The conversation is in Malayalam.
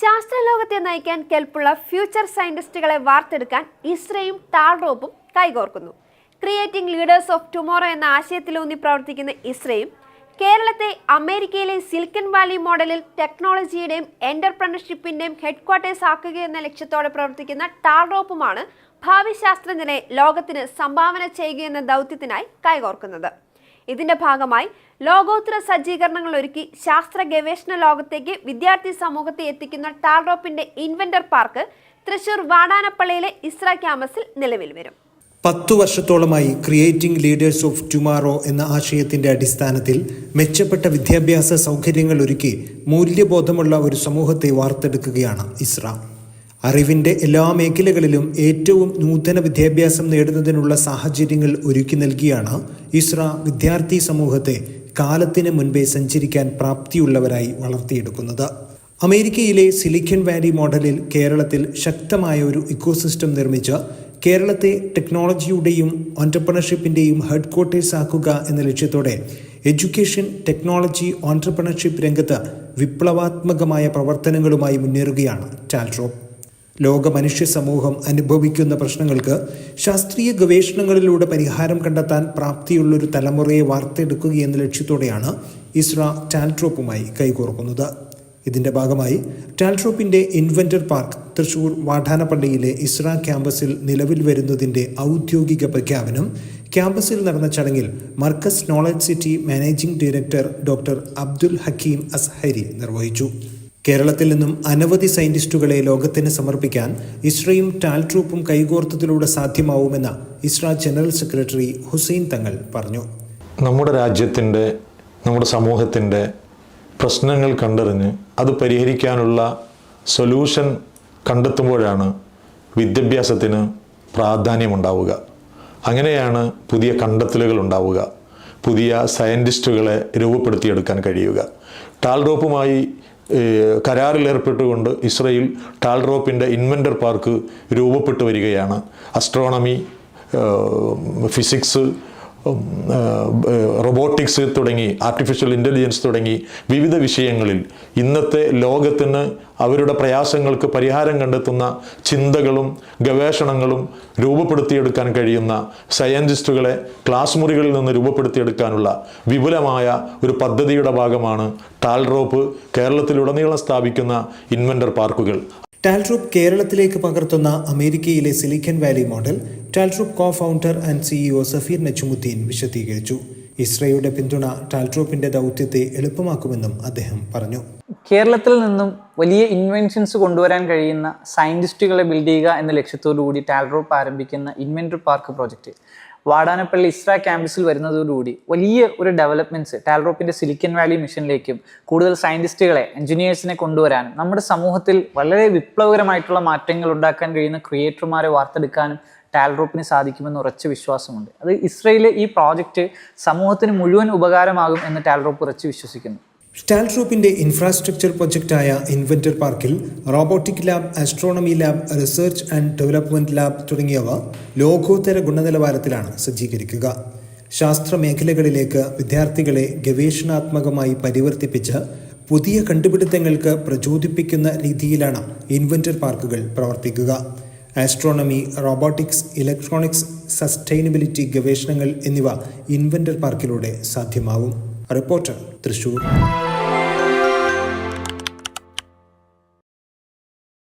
ശാസ്ത്രലോകത്തെ നയിക്കാൻ കെൽപ്പുള്ള ഫ്യൂച്ചർ സയന്റിസ്റ്റുകളെ വാർത്തെടുക്കാൻ ഇസ്രയും ടാൾറോപ്പും കൈകോർക്കുന്നു. ക്രിയേറ്റിംഗ് ലീഡേഴ്സ് ഓഫ് ടുമോറോ എന്ന ആശയത്തിലൂന്നി പ്രവർത്തിക്കുന്ന ഇസ്രയും കേരളത്തെ അമേരിക്കയിലെ സിലിക്കൺ വാലി മോഡലിൽ ടെക്നോളജിയുടെയും എന്റർപ്രണർഷിപ്പിന്റെയും ഹെഡ്ക്വാർട്ടേഴ്സ് ആക്കുക എന്ന ലക്ഷ്യത്തോടെ പ്രവർത്തിക്കുന്ന ടാൾറോപ്പുമാണ് ഭാവി ശാസ്ത്രജ്ഞരെ ലോകത്തിന് സംഭാവന ചെയ്യുകയെന്ന ദൗത്യത്തിനായി കൈകോർക്കുന്നത്. ഇതിന്റെ ഭാഗമായി ലോകോത്തര സജ്ജീകരണങ്ങൾ ഒരുക്കി ശാസ്ത്ര ഗവേഷണ ലോകത്തേക്ക് വിദ്യാർത്ഥി സമൂഹത്തെ എത്തിക്കുന്ന ടാർഡോപ്പിന്റെ ഇൻവെന്റർ പാർക്ക് തൃശൂർ വാടാനപ്പള്ളിയിലെ ഇസ്ര ക്യാമ്പസിൽ നിലവിൽ വരും. പത്തു വർഷത്തോളമായി ക്രിയേറ്റിംഗ് ലീഡേഴ്സ് ഓഫ് ടുമാറോ എന്ന ആശയത്തിന്റെ അടിസ്ഥാനത്തിൽ മെച്ചപ്പെട്ട വിദ്യാഭ്യാസ സൗകര്യങ്ങൾ ഒരുക്കി മൂല്യബോധമുള്ള ഒരു സമൂഹത്തെ വാർത്തെടുക്കുകയാണ് ഇസ്ര. അറിവിന്റെ എല്ലാ മേഖലകളിലും ഏറ്റവും നൂതന വിദ്യാഭ്യാസം നേടുന്നതിനുള്ള സാഹചര്യങ്ങൾ ഒരുക്കി നൽകിയാണ് ഇസ്ര വിദ്യാർത്ഥി സമൂഹത്തെ കാലത്തിന് മുൻപേ സഞ്ചരിക്കാൻ പ്രാപ്തിയുള്ളവരായി വളർത്തിയെടുക്കുന്നത്. അമേരിക്കയിലെ സിലിക്കൺ വാലി മോഡലിൽ കേരളത്തിൽ ശക്തമായ ഒരു ഇക്കോസിസ്റ്റം നിർമ്മിച്ച് കേരളത്തെ ടെക്നോളജിയുടെയും ഓൺടർപ്രണർഷിപ്പിന്റെയും ഹെഡ് ക്വാർട്ടേഴ്സ് ആക്കുക എന്ന ലക്ഷ്യത്തോടെ എഡ്യൂക്കേഷൻ ടെക്നോളജി ഓൺടർപ്രണർഷിപ്പ് രംഗത്ത് വിപ്ലവാത്മകമായ പ്രവർത്തനങ്ങളുമായി മുന്നേറുകയാണ് ടാൽട്രോപ്പ്. ലോക മനുഷ്യ സമൂഹം അനുഭവിക്കുന്ന പ്രശ്നങ്ങൾക്ക് ശാസ്ത്രീയ ഗവേഷണങ്ങളിലൂടെ പരിഹാരം കണ്ടെത്താൻ പ്രാപ്തിയുള്ളൊരു തലമുറയെ വാർത്തെടുക്കുക എന്ന ലക്ഷ്യത്തോടെയാണ് ഇസ്ര ടാൽട്രോപ്പുമായി കൈകോർക്കുന്നത്. ഇതിന്റെ ഭാഗമായി ടാൽട്രോപ്പിന്റെ ഇൻവെന്റർ പാർക്ക് തൃശൂർ വാഠാനപ്പള്ളിയിലെ ഇസ്ര ക്യാമ്പസിൽ നിലവിൽ വരുന്നതിന്റെ ഔദ്യോഗിക പ്രഖ്യാപനം ക്യാമ്പസിൽ നടന്ന ചടങ്ങിൽ Markaz knowledge city managing director doctor Abdul Hakeem Azhari നിർവഹിച്ചു. കേരളത്തിൽ നിന്നും അനവധി സയന്റിസ്റ്റുകളെ ലോകത്തിന് സമർപ്പിക്കാൻ ഇസ്രയും ടാൽട്രൂപ്പും കൈകോർത്തതിലൂടെ സാധ്യമാവുമെന്ന് ഇസ്ര ജനറൽ സെക്രട്ടറി ഹുസൈൻ തങ്ങൾ പറഞ്ഞു. നമ്മുടെ രാജ്യത്തിന്റെ നമ്മുടെ സമൂഹത്തിന്റെ പ്രശ്നങ്ങൾ കണ്ടറിഞ്ഞ് അത് പരിഹരിക്കാനുള്ള സൊല്യൂഷൻ കണ്ടെത്തുമ്പോഴാണ് വിദ്യാഭ്യാസത്തിന് പ്രാധാന്യമുണ്ടാവുക. അങ്ങനെയാണ് പുതിയ കണ്ടെത്തലുകൾ ഉണ്ടാവുക. പുതിയ സയന്റിസ്റ്റുകളെ രൂപപ്പെടുത്തിയെടുക്കാൻ കഴിയുക. ടാൽറോപ്പുമായി ഏർപ്പെട്ടുകൊണ്ട് ഇസ്രയേൽ ടാൽറോപ്പിന്റെ ഇൻവെന്റർ പാർക്ക് രൂപപ്പെട്ടു വരികയാണ്. അസ്ട്രോണമി ഫിസിക്സ് റോബോട്ടിക്സ് തുടങ്ങി ആർട്ടിഫിഷ്യൽ ഇന്റലിജൻസ് തുടങ്ങി വിവിധ വിഷയങ്ങളിൽ ഇന്നത്തെ ലോകത്തിന് അവരുടെ പ്രയാസങ്ങൾക്ക് പരിഹാരം കണ്ടെത്തുന്ന ചിന്തകളും ഗവേഷണങ്ങളും രൂപപ്പെടുത്തിയെടുക്കാൻ കഴിയുന്ന സയന്റിസ്റ്റുകളെ ക്ലാസ് മുറികളിൽ നിന്ന് രൂപപ്പെടുത്തിയെടുക്കാനുള്ള വിപുലമായ ഒരു പദ്ധതിയുടെ ഭാഗമാണ് ടാൽറോപ്പ് കേരളത്തിലുടനീളം സ്ഥാപിക്കുന്ന ഇൻവെന്റർ പാർക്കുകൾ. ടാൽറോപ്പ് കേരളത്തിലേക്ക് പകർത്തുന്ന അമേരിക്കയിലെ silicon valley model Talrop co founder and CEO Safeer Nachumudheen വിശദീകരിച്ചു. ഇസ്രയുടെ പിന്തുണ ടാൽട്രൂപ്പിന്റെ ദൗത്യത്തെ എളുപ്പമാക്കുമെന്നും അദ്ദേഹം പറഞ്ഞു. കേരളത്തിൽ നിന്നും വലിയ ഇൻവെൻഷൻസ് കൊണ്ടുവരാൻ കഴിയുന്ന സയന്റിസ്റ്റുകളെ ബിൽഡ് ചെയ്യുക എന്ന ലക്ഷ്യത്തോടു കൂടി ടാൽട്രോപ്പ് ആരംഭിക്കുന്ന inventor park project Vadanappally Isra ക്യാമ്പസിൽ വരുന്നതോടുകൂടി വലിയ ഒരു ഡെവലപ്മെന്റ്സ് ടാൽറോപ്പിന്റെ സിലിക്കൻ വാലി മിഷനിലേക്കും കൂടുതൽ സയന്റിസ്റ്റുകളെ എഞ്ചിനീയേഴ്സിനെ കൊണ്ടുവരാനും നമ്മുടെ സമൂഹത്തിൽ വളരെ വിപ്ലവകരമായിട്ടുള്ള മാറ്റങ്ങൾ ഉണ്ടാക്കാൻ കഴിയുന്ന ക്രിയേറ്റർമാരെ വാർത്തെടുക്കാനും ടാൽറോപ്പിന് സാധിക്കുമെന്ന് ഉറച്ച വിശ്വാസമുണ്ട്. അത് ഇസ്രയേലിലെ ഈ പ്രോജക്റ്റ് സമൂഹത്തിന് മുഴുവൻ ഉപകാരമാകും എന്ന് ടാൽറൂപ്പ് ഉറച്ച് വിശ്വസിക്കുന്നു. ടാൽട്രൂപ്പിന്റെ ഇൻഫ്രാസ്ട്രക്ചർ പ്രൊജക്റ്റായ ഇൻവെന്റർ പാർക്കിൽ robotic lab astronomy lab research and development lab തുടങ്ങിയവ ലോകോത്തര ഗുണനിലവാരത്തിലാണ് സജ്ജീകരിക്കുക. ശാസ്ത്ര മേഖലകളിലേക്ക് വിദ്യാർത്ഥികളെ ഗവേഷണാത്മകമായി പരിവർത്തിപ്പിച്ച് പുതിയ കണ്ടുപിടുത്തങ്ങൾക്ക് പ്രചോദിപ്പിക്കുന്ന രീതിയിലാണ് ഇൻവെന്റർ പാർക്കുകൾ പ്രവർത്തിക്കുക. ആസ്ട്രോണമി റോബോട്ടിക്സ് ഇലക്ട്രോണിക്സ് സസ്റ്റൈനബിലിറ്റി ഗവേഷണങ്ങൾ എന്നിവ ഇൻവെന്റർ പാർക്കിലൂടെ സാധ്യമാവും. റിപ്പോർട്ടർ തൃശൂർ.